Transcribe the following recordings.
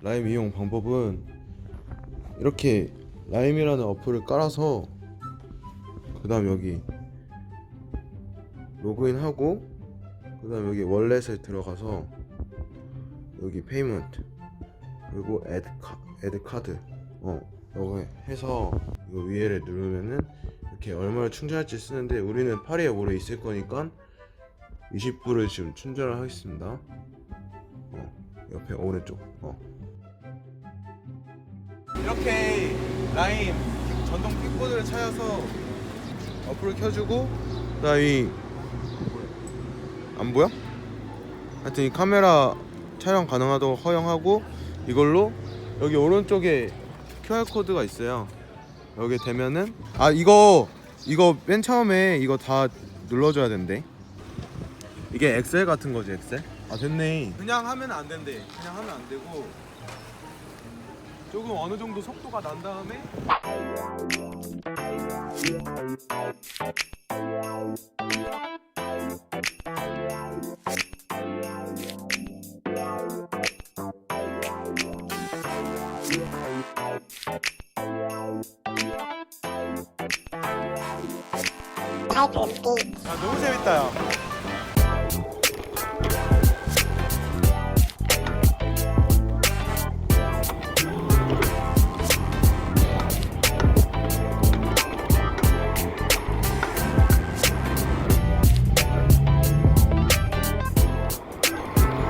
라임 이용 방법은 이렇게 라임이라는 어플을 깔아서 그 다음 여기 로그인하고 그 다음 여기 월렛에 들어가서 여기 페이먼트 그리고 애드 카 애드 카드 어 이거 해서 이거 위에를 누르면은 이렇게 얼마를 충전할지 쓰는데 우리는 파리에 오래 있을 거니까 20불을 지금 충전을 하겠습니다. 어 옆에 오른쪽. 어 이렇게 라임 전동 킥보드를 찾아서 어플을 켜주고 그다음 이안 보여? 하여튼 이 카메라 촬영 가능하도록 허용하고 이걸로 여기 오른쪽에 QR 코드가 있어요. 여기 되면은 아 이거 이거 맨 처음에 이거 다 눌러줘야 된대. 이게 엑셀 같은 거지 엑셀? 아 됐네. 그냥 하면 안 된대. 그냥 하면 안 되고 조금 어느 정도 속도가 난 다음에 아 너무 재밌다 야.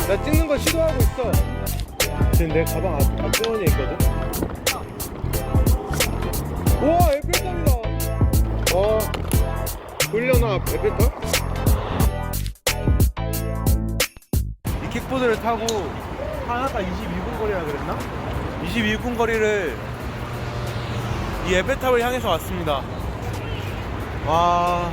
나 찍는 거 시도하고 있어. 지금 내 가방 앞, 앞주머니에 있거든. 우와 에펠탑이다. 어 돌려놔 에펠탑? 이 킥보드를 타고 하나가 22분 거리라 그랬나? 22분 거리를 이 에펠탑을 향해서 왔습니다. 와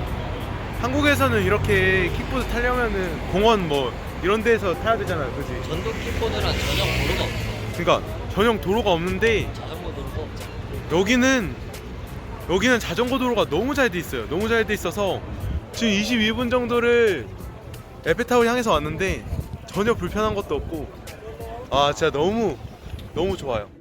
한국에서는 이렇게 킥보드 타려면은 공원 뭐 이런 데서 타야 되잖아요, 그지? 전동 킥보드란 전용 도로가 없어. 그러니까 전용 도로가 없는데 자전거 도로가 없잖아. 여기는 여기는 자전거 도로가 너무 잘 돼 있어요. 너무 잘 돼 있어서 지금 22분 정도를 에펠탑을 향해서 왔는데 전혀 불편한 것도 없고 아 진짜 너무 너무 좋아요.